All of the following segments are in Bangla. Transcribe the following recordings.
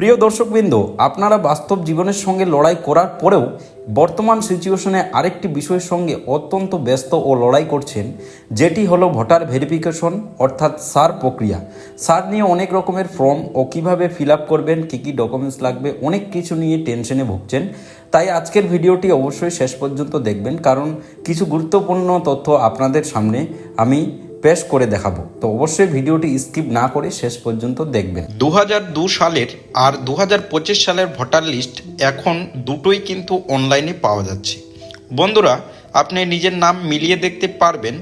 প্রিয় দর্শকবৃন্দ, আপনারা বাস্তব জীবনের সঙ্গে লড়াই করার পরেও বর্তমান সিচুয়েশনে আরেকটি বিষয়ের সঙ্গে অত্যন্ত ব্যস্ত ও লড়াই করছেন, যেটি হলো ভোটার ভেরিফিকেশন, অর্থাৎ সার প্রক্রিয়া। সার নিয়ে অনেক রকমের ফর্ম ও কীভাবে ফিল আপ করবেন, কী কী ডকুমেন্টস লাগবে, অনেক কিছু নিয়ে টেনশনে ভুগছেন। তাই আজকের ভিডিওটি অবশ্যই শেষ পর্যন্ত দেখবেন, কারণ কিছু গুরুত্বপূর্ণ তথ্য আপনাদের সামনে আমি পেশ করে দেখাবো। তো অবশ্যই ভিডিওটি স্কিপ না করে শেষ পর্যন্ত দেখবেন। দু দু সালের আর দু সালের ভোটার লিস্ট এখন দুটোই কিন্তু অনলাইনে পাওয়া যাচ্ছে। বন্ধুরা, আপনি নিজের নাম মিলিয়ে দেখতে পারবেন,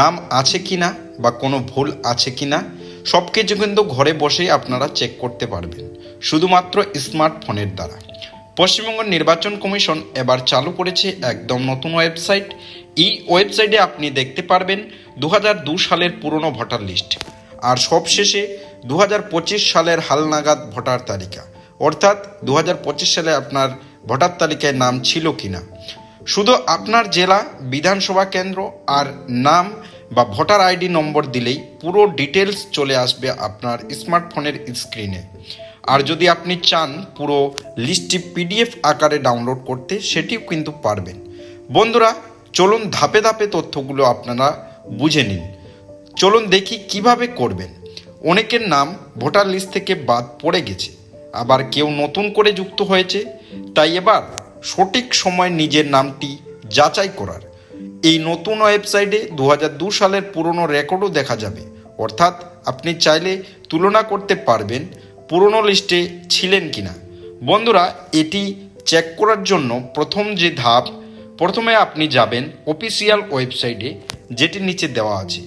নাম আছে কি না বা কোনো ভুল আছে কি না সব কিছু কিন্তু ঘরে বসেই আপনারা চেক করতে পারবেন, শুধুমাত্র স্মার্টফোনের দ্বারা। পশ্চিমবঙ্গ নির্বাচন কমিশন এবার চালু করেছে একদম নতুন ওয়েবসাইট। এই ওয়েবসাইটে আপনি দেখতে পারবেন দু সালের পুরনো ভোটার লিস্ট আর সবশেষে দু হাজার পঁচিশ সালের হালনাগাদ ভোটার তালিকা। অর্থাৎ দু হাজার পঁচিশ সালে আপনার ভোটার তালিকায় নাম ছিল কি না শুধু আপনার জেলা, বিধানসভা কেন্দ্র আর নাম বা ভোটার আইডি নম্বর দিলেই পুরো ডিটেলস চলে আসবে আপনার স্মার্টফোনের স্ক্রিনে। আর যদি আপনি চান পুরো লিস্টটি পিডিএফ আকারে ডাউনলোড করতে, সেটিও কিন্তু পারবেন। বন্ধুরা, চলুন ধাপে ধাপে তথ্যগুলো আপনারা বুঝে নিন। চলুন দেখি কীভাবে করবেন। অনেকের নাম ভোটার লিস্ট থেকে বাদ পড়ে গেছে। আবার কেউ নতুন করে যুক্ত হয়েছে। তাই এবার সঠিক সময় নিজের নামটি যাচাই করার। এই নতুন ওয়েবসাইটে দু সালের পুরনো রেকর্ডও দেখা যাবে। অর্থাৎ আপনি চাইলে তুলনা করতে পারবেন পুরনো লিস্টে ছিলেন কিনা। বন্ধুরা, এটি চেক করার জন্য প্রথম যে ধাপ, প্রথমে আপনি যাবেন অফিসিয়াল ওয়েবসাইটে। যেটি নিচে দেওয়া আছে।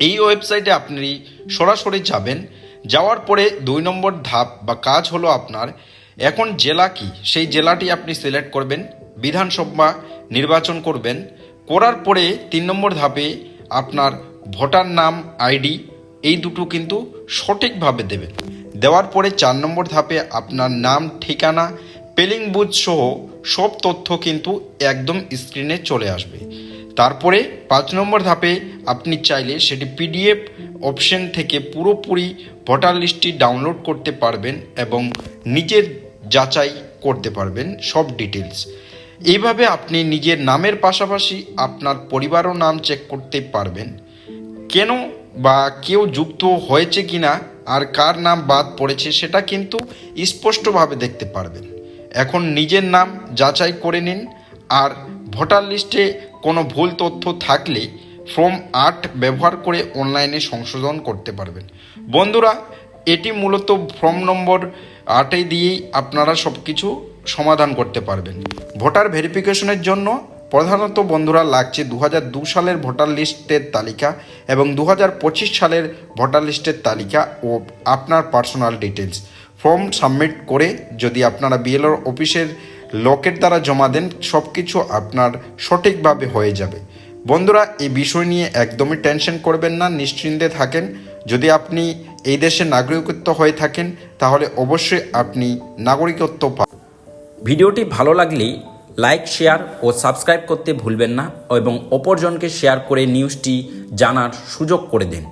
এই ওয়েবসাইটে আপনি সরাসরি যাবেন। যাওয়ার পরে দুই নম্বর ধাপ বা কাজ হলো আপনার, এখন জেলা কি? সেই জেলাটি আপনি সিলেক্ট করবেন, বিধানসভা নির্বাচন করবেন। করার পরে তিন নম্বর ধাপে আপনার ভোটার নাম, আইডি, এই দুটো কিন্তু সঠিকভাবে দেবেন। দেওয়ার পরে চার নম্বর ধাপে আপনার নাম, ঠিকানা, পেলিং বুথ সহ সব তথ্য কিন্তু একদম স্ক্রিনে চলে আসবে। তারপরে পাঁচ নম্বর ধাপে আপনি চাইলে সেটি পিডিএফ অপশন থেকে পুরোপুরি ভোটার লিস্টটি ডাউনলোড করতে পারবেন এবং নিজের যাচাই করতে পারবেন সব ডিটেলস এইভাবে আপনি নিজের নামের পাশাপাশি আপনার পরিবারও নাম চেক করতে পারবেন। কেন বা কেউ যুক্ত হয়েছে কি না আর কার নাম বাদ পড়েছে সেটা কিন্তু স্পষ্টভাবে দেখতে পারবেন। এখন নিজের নাম যাচাই করে নিন আর ভোটার লিস্টে কোনো ভুল তথ্য থাকলে ফর্ম আট ব্যবহার করে অনলাইনে সংশোধন করতে পারবেন। বন্ধুরা, এটি মূলত ফর্ম নম্বর আটে দিয়েই আপনারা সব কিছু সমাধান করতে পারবেন। ভোটার ভেরিফিকেশনের জন্য প্রধানত বন্ধুরা লাগছে দু সালের ভোটার লিস্টের তালিকা এবং দু হাজার পঁচিশ সালের ভোটার লিস্টের তালিকা ও আপনার পার্সোনাল ডিটেলস ফর্ম সাবমিট করে যদি আপনারা বিএলওর অফিসের লকের দ্বারা জমা দেন সব কিছু আপনার সঠিকভাবে হয়ে যাবে। বন্ধুরা, এই বিষয় নিয়ে একদমই টেনশন করবেন না, নিশ্চিন্তে থাকেন। যদি আপনি এই দেশের নাগরিকত্ব হয়ে থাকেন, তাহলে অবশ্যই আপনি নাগরিকত্ব পান ভিডিওটি ভালো লাগলে লাইক, শেয়ার ও সাবস্ক্রাইব করতে ভুলবেন না এবং অপরজনকে শেয়ার করে নিউজটি জানার সুযোগ করে দিন।